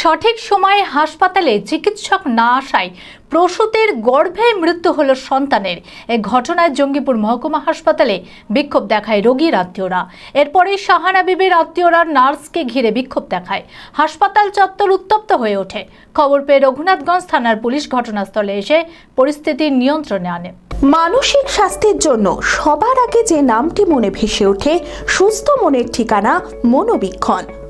সঠিক সময়ে হাসপাতালে চিকিৎসক না আসায় প্রসূতের গর্ভে মৃত্যু হলো সন্তানের। এ ঘটনায় জঙ্গিপুর মহকুমা হাসপাতালে বিক্ষোভ দেখায় রোগীর আত্মীয়রা। এরপরে শাহানা বিবির আত্মীয়রা নার্সকে ঘিরে বিক্ষোভ দেখায়। হাসপাতাল চত্বর উত্তপ্ত হয়ে ওঠে। খবর পেয়ে রঘুনাথগঞ্জ থানার পুলিশ ঘটনাস্থলে এসে পরিস্থিতি নিয়ন্ত্রণে আনে। মানসিক স্বাস্থ্যের জন্য সবার আগে যে নামটি মনে ভেসে ওঠে, সুস্থ মনের ঠিকানা মনোবীক্ষণ।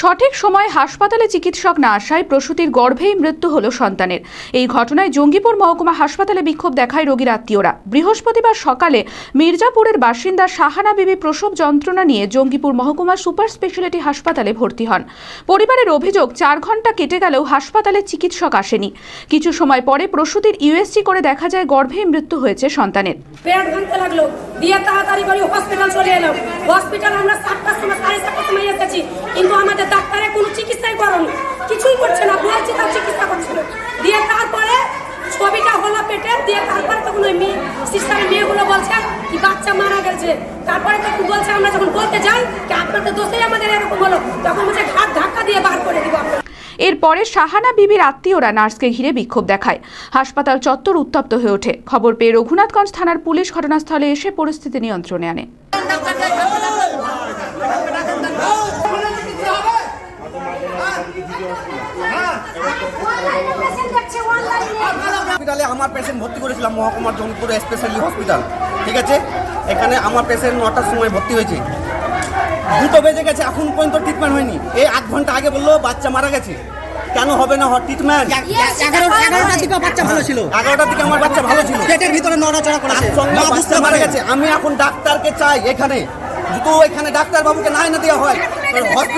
সঠিক সময় হাসপাতালে চিকিৎসক না আসায় প্রসূতির গর্ভেই মৃত্যু হল সন্তানের। এই ঘটনায় জঙ্গিপুর মহকুমা হাসপাতালে বিক্ষোভ দেখায় রোগীর আত্মীয়রা। বৃহস্পতিবার সকালে মির্জাপুরের বাসিন্দা শাহানা বিবি প্রসব যন্ত্রণা নিয়ে জঙ্গিপুর মহকুমা সুপার স্পেশালিটি হাসপাতালে ভর্তি হন। পরিবারের অভিযোগ, চার ঘণ্টা কেটে গেলেও হাসপাতালে চিকিৎসক আসেনি। কিছু সময় পরে প্রসূতির ইউএসজি করে দেখা যায় গর্ভেই মৃত্যু হয়েছে সন্তানের। পেট ভাঙতে লাগল। দিয়ে তাড়াতাড়ি করে হসপিটাল চলে এলাম হসপিটাল আমরা সাতটার সময় সাড়ে সাতটার সময় এসেছি কিন্তু আমাদের ডাক্তারে কোনো চিকিৎসাই করেনি কিছুই করছে না বলছি তার চিকিৎসা করছিল দিয়ে তারপরে ছবিটা হলো পেটে দিয়ে তারপরে তখন ওই মেয়ে সিস্টারের মেয়েগুলো বলছে কি বাচ্চা মারা গেছে তারপরে বলছে আমরা যখন বলতে যাই কি আপনাদের দোষেই আমাদের এরকম হলো তখন বলছে ঘাট ধাক্কা দিয়ে বার করে দিব আপনার এরপরে শাহানা বিবির আত্মীয়রা নার্সকে ঘিরে বিক্ষোভ দেখায় হাসপাতাল চত্বর উত্তপ্ত হয়ে ওঠে খবর পেয়ে রঘুনাথগঞ্জ থানার পুলিশ ঘটনাস্থলে এসে পরিস্থিতি নিয়ন্ত্রণে আনে হসপিটালে আমার পেশেন্ট ভর্তি করেছিলাম মহকুমার জঙ্গিপুর স্পেশালি হসপিটাল ঠিক আছে? এখানে আমার পেশেন্ট নটার সময় ভর্তি হয়েছে। দুটো বেজে গেছে এখন পর্যন্ত ট্রিটমেন্ট হয়নি। এই আধ ঘণ্টা আগে বলল বাচ্চা মারা গেছে। কেন হবে না ট্রিটমেন্ট এগারোটার দিকে বাচ্চা ভালো ছিল। এগারোটার দিকে আমার বাচ্চা ভালো ছিল। পেটের ভিতরে নড়াচড়া বুঝতে মারা গেছে। আমি এখন ডাক্তারকে চাই এখানে। যদি এখানে ডাক্তার বাবুকে নাই না দেওয়া হয়। Hospital